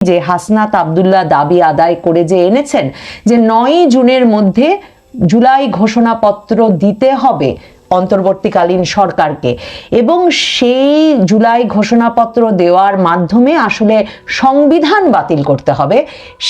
যে হাসনাত আবদুল্লাহ দাবি আদায় করে যে এনেছেন যে নয় জুনের মধ্যে জুলাই ঘোষণাপত্র দিতে হবে অন্তর্বর্তীকালীন সরকারকে। এবং সেই জুলাই ঘোষণাপত্র দেওয়ার মাধ্যমে আসলে সংবিধান বাতিল করতে হবে।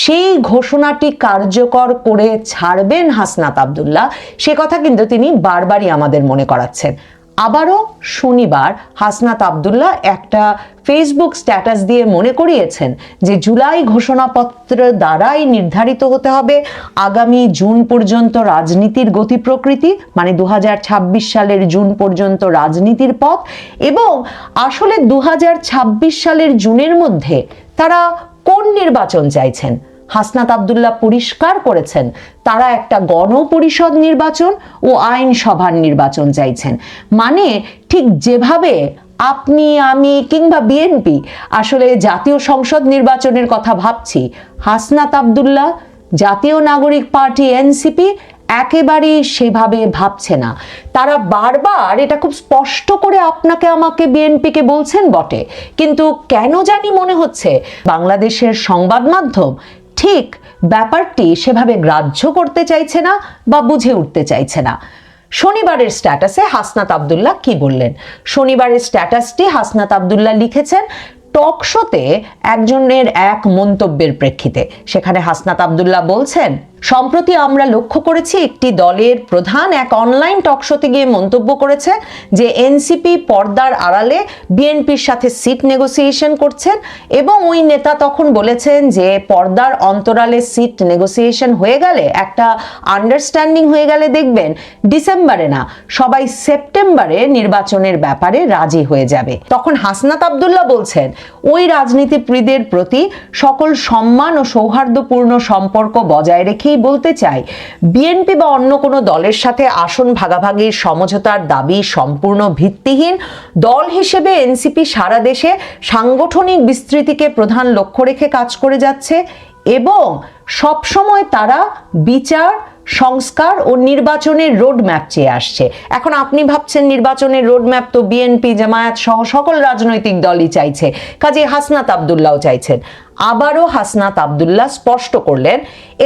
সেই ঘোষণাটি কার্যকর করে ছাড়বেন হাসনাত আবদুল্লাহ। সে কথা কিন্তু তিনি বারবারই আমাদের মনে করাচ্ছেন। আবারও শনিবার হাসনাত আবদুল্লাহ একটা ফেসবুক স্ট্যাটাস দিয়ে মনে করিয়েছেন যে জুলাই ঘোষণাপত্র দ্বারাই নির্ধারিত হতে হবে আগামী জুন পর্যন্ত রাজনীতির গতি প্রকৃতি মানে দু হাজার ছাব্বিশ সালের জুন পর্যন্ত রাজনীতির পথ এবং আসলে দু হাজার ছাব্বিশ সালের জুনের মধ্যে তারা কোন নির্বাচন চাইছেন? হাসনাত আবদুল্লাহ পরিষ্কার করেছেন, তারা একটা গণপরিষদ নির্বাচন ও আইনসভার নির্বাচন চাইছেন। মানে ঠিক যেভাবে আপনি, আমি কিংবা বিএনপি আসলে জাতীয় সংসদ নির্বাচনের কথা ভাবছি, হাসনাত আবদুল্লাহ জাতীয় নাগরিক পার্টি এনসিপি একেবারেই সেভাবে ভাবছে না। তারা বারবার এটা খুব স্পষ্ট করে আপনাকে, আমাকে, বিএনপিকে বলছেন বটে। কিন্তু কেন জানি মনে হচ্ছে বাংলাদেশের সংবাদ মাধ্যম ঠিক ব্যাপারটি সেভাবে গ্রাহ্য করতে চাইছে না বা বুঝে উঠতে চাইছে না। শনিবারের স্ট্যাটাসে হাসনাত আবদুল্লাহ কি বললেন? শনিবারের স্ট্যাটাসটি হাসনাত আবদুল্লাহ লিখেছেন, টক শোতে একজনের এক মন্তব্যের প্রেক্ষিতে। সেখানে হাসনাত আবদুল্লাহ বলছেন সম্প্রতি আমরা লক্ষ্য করেছি একটি দলের প্রধান এক অনলাইন টক শোতে গিয়ে মন্তব্য করেছে যে এনসিপি পর্দার আড়ালে বিএনপির সাথে সিট নেগোসিয়েশন করছেন এবং ওই নেতা তখন বলেছেন যে পর্দার অন্তরালে সিট নেগোসিয়েশন হয়ে গেলে একটা আন্ডারস্ট্যান্ডিং হয়ে গেলে দেখবেন ডিসেম্বরে না, সবাই সেপ্টেম্বরে নির্বাচনের ব্যাপারে রাজি হয়ে যাবে। তখন হাসনাত আবদুল্লাহ বলছেন, ওই রাজনীতিপ্রীদের প্রতি সকল সম্মান ও সৌহার্দ্যপূর্ণ সম্পর্ক বজায় রেখেই বলতে চাই বিএনপি বা অন্য কোনো দলের সাথে আসন ভাগাভাগির সমঝোতার দাবি সম্পূর্ণ ভিত্তিহীন। দল হিসেবে এনসিপি সারা দেশে সাংগঠনিক বিস্তৃতিকে প্রধান লক্ষ্য রেখে কাজ করে যাচ্ছে এবং সবসময় তারা বিচার, সংস্কার ও নির্বাচনের রোড ম্যাপ চেয়ে আসছে। এখন আপনি ভাবছেন নির্বাচনের রোড ম্যাপ তো বিএনপি জামায়াত সহ সকল রাজনৈতিক দলই চাইছে। কাজে হাসনাত আবদুল্লাহ চাইছেন। আবারও হাসনাত আবদুল্লাহ স্পষ্ট করলেন,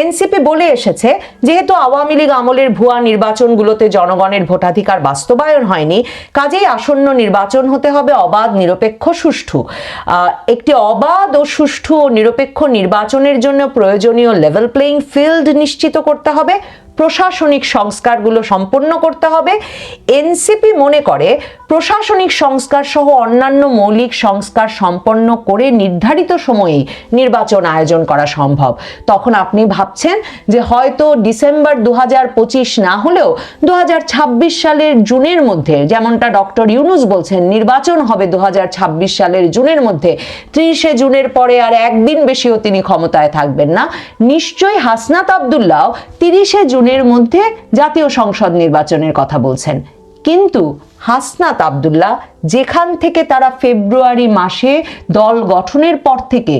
এনসিপি বলে এসেছে যেহেতু আওয়ামী লীগ আমলের ভুয়া নির্বাচনগুলোতে জনগণের ভোটাধিকার বাস্তবায়ন হয়নি, কাজেই আসন্ন নির্বাচন হতে হবে অবাধ, নিরপেক্ষ, সুষ্ঠু। একটি অবাধ ও সুষ্ঠু ও নিরপেক্ষ নির্বাচনের জন্য প্রয়োজনীয় লেভেল প্লেইং ফিল্ড নিশ্চিত করতে হবে। প্রশাসনিক সংস্কারগুলো সম্পন্ন করতে হবে। এনসিপি মনে করে প্রশাসনিক সংস্কার সহ অন্যান্য মৌলিক সংস্কার সম্পন্ন করে নির্ধারিত সময়েই নির্বাচন আয়োজন করা সম্ভব। তখন আপনি ভাবছেন যে হয়তো ডিসেম্বর দু হাজার পঁচিশ না হলেও দু হাজার ছাব্বিশ সালের জুনের মধ্যে, যেমনটা ডক্টর ইউনুস বলছেন, নির্বাচন হবে দু হাজার ছাব্বিশ সালের জুনের মধ্যে, ত্রিশে জুনের পরে আর একদিন বেশিও তিনি ক্ষমতায় থাকবেন না। নিশ্চয়ই হাসনাত আবদুল্লাহ তিরিশে জুনের মধ্যে জাতীয় সংসদ নির্বাচনের কথা বলছেন। কিন্তু হাসনাত আবদুল্লাহ, যেখান থেকে তারা ফেব্রুয়ারি মাসে দল গঠনের পর থেকে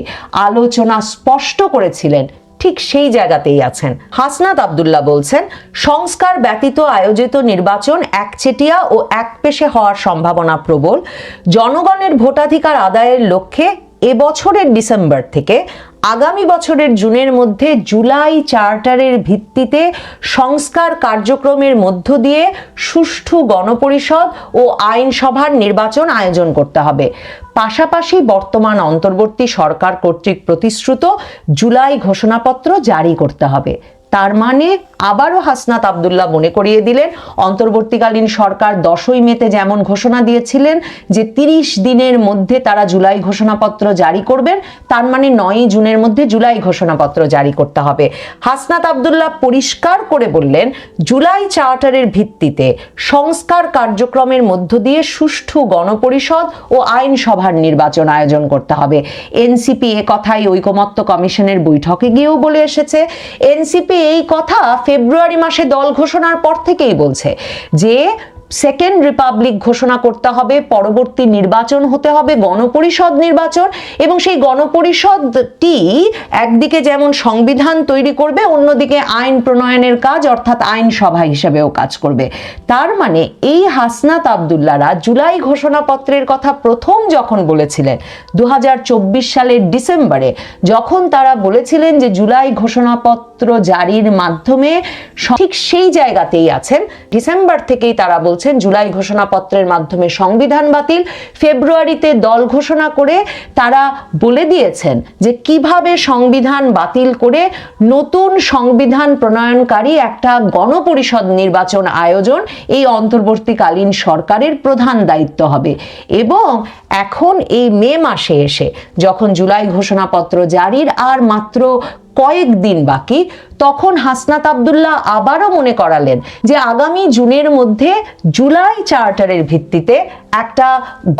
আলোচনা স্পষ্ট করেছিলেন, ঠিক সেই জায়গাতেই আছেন। হাসনাত আবদুল্লাহ বলছেন, সংস্কার ব্যতীত আয়োজিত নির্বাচন একচেটিয়া ও একপেশে হওয়ার সম্ভাবনা প্রবল। জনগণের ভোটাধিকার আদায়ের লক্ষ্যে এবছরের ডিসেম্বর থেকে আগামী বছরের জুনের মধ্যে জুলাই চার্টারের ভিত্তিতে সংস্কার কার্যক্রমের মধ্য দিয়ে সুষ্ঠু গণপরিষদ ও আইনসভার নির্বাচন আয়োজন করতে হবে। পাশাপাশি বর্তমান অন্তর্বর্তী সরকার কর্তৃক প্রতিশ্রুত জুলাই ঘোষণাপত্র জারি করতে হবে। তার মানে আবারও হাসনাত আবদুল্লাহ মনে করিয়ে দিলেন। অন্তর্বর্তীকালীন সরকার দশই মেতে যেমন ঘোষণা দিয়েছিলেন যে তিরিশ দিনের মধ্যে তারা জুলাই ঘোষণাপত্র জারি করবেন, তার মানে নয়ই জুনের মধ্যে জুলাই ঘোষণাপত্র জারি করতে হবে। হাসনাত আবদুল্লাহ পরিষ্কার করে বললেন, জুলাই চার্টারের ভিত্তিতে সংস্কার কার্যক্রমের মধ্য দিয়ে সুষ্ঠু গণপরিষদ ও আইনসভার নির্বাচন আয়োজন করতে হবে। এনসিপি এ কথাই ঐকমত্য কমিশনের বৈঠকে গিয়েও বলে এসেছে। এনসিপি এই কথা ফেব্রুয়ারি মাসে দল ঘোষণার পর থেকেই বলছে যে সেকেন্ড রিপাবলিক ঘোষণা করতে হবে, পরবর্তী নির্বাচন হতে হবে, গণপরিষদ নির্বাচন এবং সেই গণপরিষদটি একদিকে যেমন সংবিধান তৈরি করবে, অন্যদিকে আইন প্রণয়নের কাজ অর্থাৎ আইন সভা হিসেবেও কাজ করবে। তার মানে এই হাসনাত আবদুল্লারা জুলাই ঘোষণাপত্রের কথা প্রথম যখন বলেছিলেন দু হাজার চব্বিশ সালের ডিসেম্বরে, যখন তারা বলেছিলেন যে জুলাই ঘোষণাপত্র জারির মাধ্যমে ঠিক সেই জায়গাতেই আছেন, ডিসেম্বর থেকেই তারা বলছেন, জুলাই ঘোষণাপত্রের মাধ্যমে সংবিধান বাতিল, ফেব্রুয়ারিতে দল ঘোষণা করে তারা বলে দিয়েছেন যে কীভাবে সংবিধান বাতিল করে নতুন সংবিধান প্রণয়নকারী একটা গণপরিষদ নির্বাচন আয়োজন এই অন্তর্বর্তীকালীন সরকারের প্রধান দায়িত্ব হবে। এবং এখন এই মে মাসে এসে যখন জুলাই ঘোষণাপত্র জারির আর মাত্র কয়েকদিন বাকি, তখন হাসনাত আবদুল্লাহ আবারও মনে করালেন যে আগামী জুনের মধ্যে জুলাই চার্টারের ভিত্তিতে একটা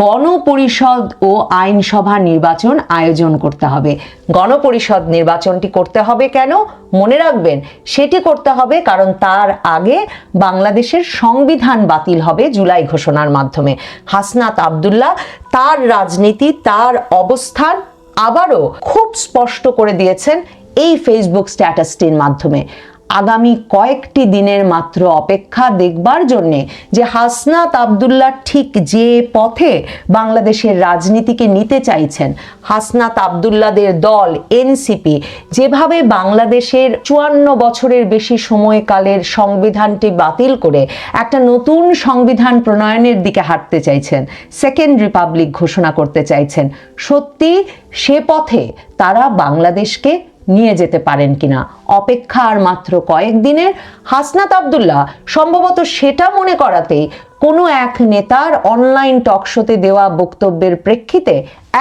গণপরিষদ ও আইনসভা নির্বাচন আয়োজন করতে হবে। গণপরিষদ নির্বাচনটি করতে হবে কেন? মনে রাখবেন, সেটি করতে হবে কারণ তার আগে বাংলাদেশের সংবিধান বাতিল হবে জুলাই ঘোষণার মাধ্যমে। হাসনাত আবদুল্লাহ তার রাজনীতি, তার অবস্থান আবারও খুব স্পষ্ট করে দিয়েছেন এই ফেসবুক স্ট্যাটাসটির মাধ্যমে। আগামী কয়েকটি দিনের মাত্র অপেক্ষা দেখবার জন্যে যে হাসনাত আবদুল্লাহ ঠিক যে পথে বাংলাদেশের রাজনীতিকে নিতে চাইছেন, হাসনাত আবদুল্লাদের দল, এনসিপি, যেভাবে বাংলাদেশের চুয়ান্ন বছরের বেশি সময়কালের সংবিধানটি বাতিল করে একটা নতুন সংবিধান প্রণয়নের দিকে হাঁটতে চাইছেন, সেকেন্ড রিপাবলিক ঘোষণা করতে চাইছেন, সত্যি সে পথে তারা বাংলাদেশকে নিয়ে যেতে পারেন কিনা। অপেক্ষা আর মাত্র কয়েকদিনের হাসনাত আবদুল্লাহ, সম্ভবত সেটা মনে করাতেই কোনো এক নেতার অনলাইন টকশোতে দেওয়া বক্তব্যের প্রেক্ষিতে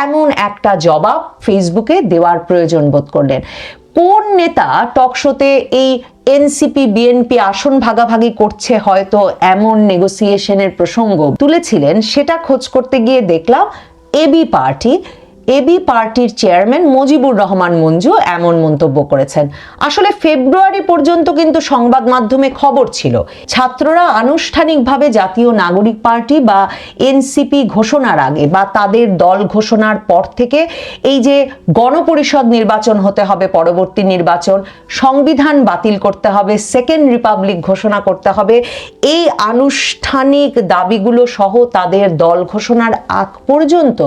এমন একটা জবাব ফেসবুকে দেওয়ার প্রয়োজন বোধ করলেন। কোন নেতা টকশোতে এই এনসিপি বিএনপি আসন ভাগাভাগি করছে হয়তো এমন নেগোসিয়েশনের প্রসঙ্গ তুলেছিলেন, সেটা খোঁজ করতে গিয়ে দেখলাম এবি পার্টি এবি পার্টির চেয়ারম্যান মুজিবুর রহমান মঞ্জু এমন মন্তব্য করেছেন। আসলে ফেব্রুয়ারি পর্যন্ত কিন্তু সংবাদ মাধ্যমে খবর ছিল। ছাত্ররা আনুষ্ঠানিকভাবে জাতীয় নাগরিক পার্টি বা এনসিপি ঘোষণার আগে বা তাদের দল ঘোষণার পর থেকে এই যে গণপরিষদ নির্বাচন হতে হবে, পরবর্তী নির্বাচন, সংবিধান বাতিল করতে হবে, সেকেন্ড রিপাবলিক ঘোষণা করতে হবে, এই আনুষ্ঠানিক দাবিগুলো সহ তাদের দল ঘোষণার আগ পর্যন্ত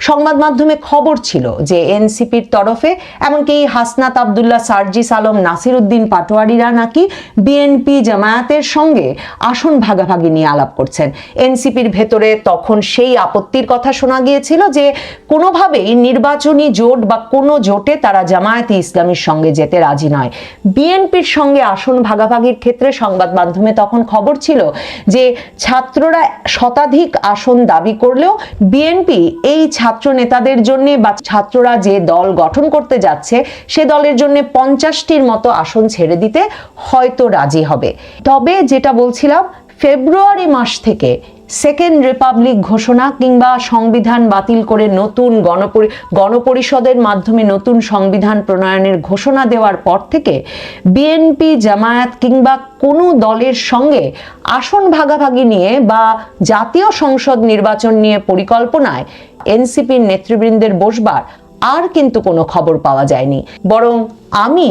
সংবাদ মাধ্যমে খবর ছিল যে এনসিপির তরফে, এমনকি হাসনাত আবদুল্লাহ, সার্জিস আলম নাসির উদ্দিন পাটোয়ারিরা নাকি বিএনপি জামায়াতের সঙ্গে আসন ভাগাভাগি নিয়ে আলাপ করছেন। এনসিপির ভেতরে তখন সেই আপত্তির কথা শোনা গিয়েছিল যে কোনোভাবেই নির্বাচনী জোট বা কোনো জোটে তারা জামায়াতে ইসলামীর সঙ্গে যেতে রাজি নয়। বিএনপির সঙ্গে আসন ভাগাভাগির ক্ষেত্রে সংবাদ মাধ্যমে তখন খবর ছিল যে ছাত্ররা শতাধিক আসন দাবি করলেও বিএনপি এই ছাত্র নেতাদের জন্য বা ছাত্ররা যে দল গঠন করতে যাচ্ছে, সে দলের জন্য পঞ্চাশটির মতো আসন ছেড়ে দিতে হয়তো রাজি হবে। তবে যেটা বলছিলাম, ফেব্রুয়ারি মাস থেকে সেকেন্ড রিপাবলিক ঘোষণা কিংবা সংবিধান বাতিল করে নতুন গণপরি, গণপরিষদের মাধ্যমে নতুন সংবিধান প্রণয়নের ঘোষণা দেওয়ার পর থেকে বিএনপি, জামায়াত কিংবা কোনো দলের সঙ্গে আসন ভাগাভাগি নিয়ে বা জাতীয় সংসদ নির্বাচন নিয়ে পরিকল্পনায় এনসিপির নেতৃবৃন্দের বসবার আর কিন্তু কোনো খবর পাওয়া যায়নি। বরং আমি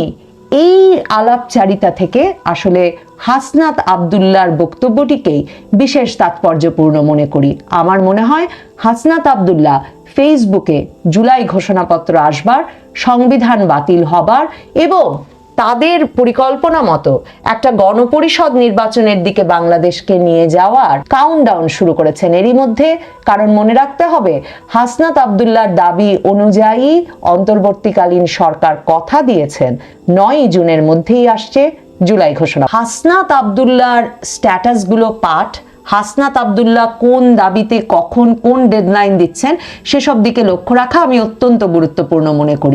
এই আলাপচারিতা থেকে আসলে হাসনাত আবদুল্লার বক্তব্যটিকেই বিশেষ তাৎপর্যপূর্ণ মনে করি। আমার মনে হয় হাসনাত আবদুল্লাহ ফেসবুকে জুলাই ঘোষণাপত্র আসবার, সংবিধান বাতিল হবার এবং তাদের পরিকল্পনা মতো একটা গণপরিষদ নির্বাচনের দিকে বাংলাদেশকে নিয়ে যাওয়ার কাউন্টডাউন শুরু করেছেন। এরই মধ্যে কারণ মনে রাখতে হবে, হাসনাত আবদুল্লার দাবি অনুযায়ী অন্তর্বর্তীকালীন সরকার কথা দিয়েছেন। নয় জুনের মধ্যেই আসছে জুলাই ঘোষণা। হাসনাত আবদুল্লার স্ট্যাটাসগুলো পাঠ। হাসনাত আবদুল্লাহ কোন দাবিতে কখন কোন ডেডলাইন দিচ্ছেন, সেসব দিকে লক্ষ্য রাখা আমি অত্যন্ত গুরুত্বপূর্ণ মনে করি।